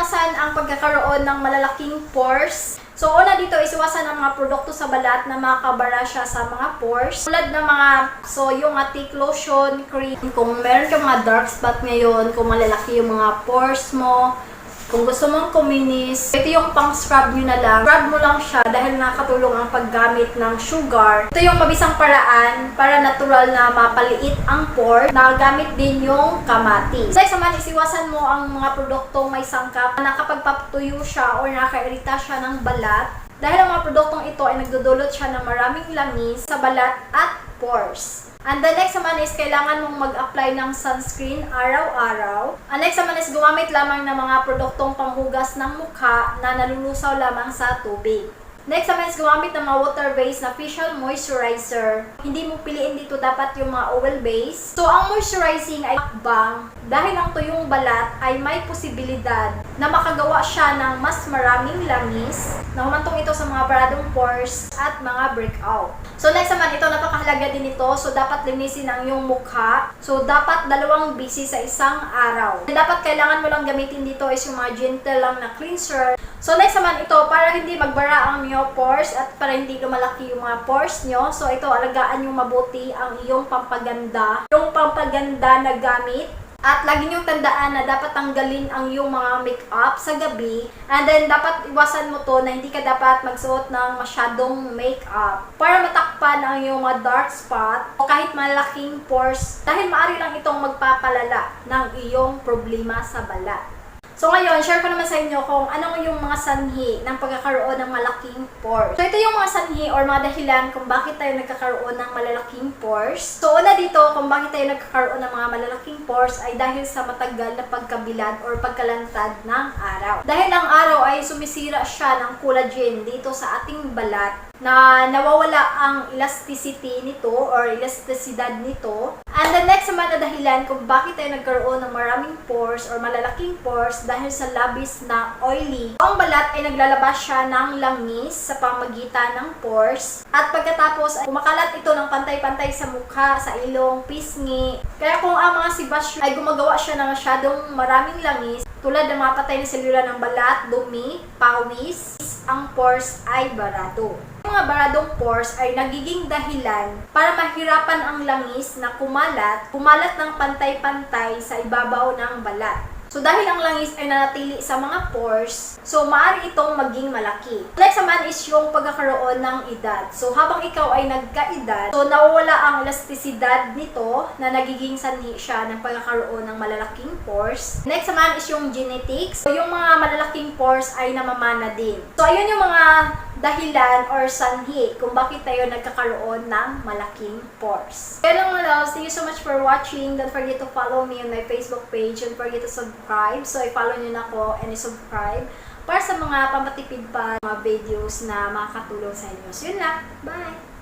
iwasan ang pagkakaroon ng malalaking pores. So, una dito is iwasan ang mga produkto sa balat na makakabara siya sa mga pores. Tulad ng mga, so yung atik lotion, cream, kung meron ka mga dark spot ngayon, kung malalaki yung mga pores mo, kung gusto mong kuminis, ito yung pang scrub nyo na lang. Scrub mo lang siya dahil nakatulong ang paggamit ng sugar. Ito yung mabisang paraan para natural na mapaliit ang pore. Nagagamit din yung kamatis. Sa isa man, isiwasan mo ang mga produktong may sangkap na nakapagpapatuyo siya o nakairita siya ng balat. Dahil ang mga produktong ito ay nagdudulot siya ng maraming langis sa balat at pores. And the next naman is kailangan mong mag-apply ng sunscreen araw-araw. Ang next naman is gumamit lamang ng mga produktong panghugas ng mukha na nalulusaw lamang sa tubig. Next naman is gumamit ng mga water-based na facial moisturizer. Hindi mo piliin dito dapat yung mga oil-based. So, ang moisturizing ay hakbang dahil ang tuyong balat ay may posibilidad na makagawa siya ng mas maraming langis na humantong ito sa mga baradong pores at mga breakout. So, next naman, ito napakahalaga din ito. So, dapat linisin ang iyong mukha. So, dapat dalawang busy sa isang araw. Dapat kailangan mo lang gamitin dito is yung mga gentle lang na cleanser. So, next naman ito, para hindi magbara ang iyong pores at para hindi lumalaki yung mga pores nyo. So, ito, alagaan yung mabuti ang iyong pampaganda. Yung pampaganda na gamit at lagi niyong tandaan na dapat tanggalin ang iyong mga makeup sa gabi. And then, dapat iwasan mo to na hindi ka dapat magsuot ng masyadong makeup para matakpan ang iyong mga dark spot o kahit malaking pores dahil maaari lang itong magpapalala ng iyong problema sa balat. So ngayon, share ko naman sa inyo kung ano yung mga sanhi ng pagkakaroon ng malaking pores. So ito yung mga sanhi or mga dahilan kung bakit tayo nagkakaroon ng malalaking pores. So una dito, kung bakit tayo nagkakaroon ng mga malalaking pores ay dahil sa matagal na pagkabilad or pagkalantad ng araw. Dahil ang araw ay sumisira siya ng collagen dito sa ating balat na nawawala ang elasticity nito or elasticidad nito. And the next naman na dahilan kung bakit tayo nagkaroon ng maraming pores or malalaking pores dahil sa labis na oily. Ang balat ay naglalabas siya ng langis sa pamagitan ng pores at pagkatapos ay kumakalat ito ng pantay-pantay sa mukha, sa ilong, pisngi. Kaya kung ang mga sibas ay gumagawa siya ng masyadong maraming langis, tulad ng mga patay na selula ng balat, dumi, pawis, ang pores ay barado. Ang mga baradong pores ay nagiging dahilan para mahirapan ang langis na kumalat, kumalat ng pantay-pantay sa ibabaw ng balat. So dahil ang langis ay nanatili sa mga pores, so maaari itong maging malaki. Next naman is yung pagkakaroon ng edad. So habang ikaw ay nagkaedad, so nawawala ang elasticidad nito na nagiging sanhi siya ng pagkakaroon ng malalaking pores. Next naman is yung genetics. So yung mga malalaking pores ay namamana din. So ayun yung mga dahilan or sanhi kung bakit tayo nagkakaroon ng malaking pores. Kaya lang mga loves, thank you so much for watching. Don't forget to follow me on my Facebook page. Don't forget to subscribe. So, i-follow nyo na ako and i-subscribe para sa mga pamatipid pa mga videos na makakatulong sa inyo. So, yun lang. Bye!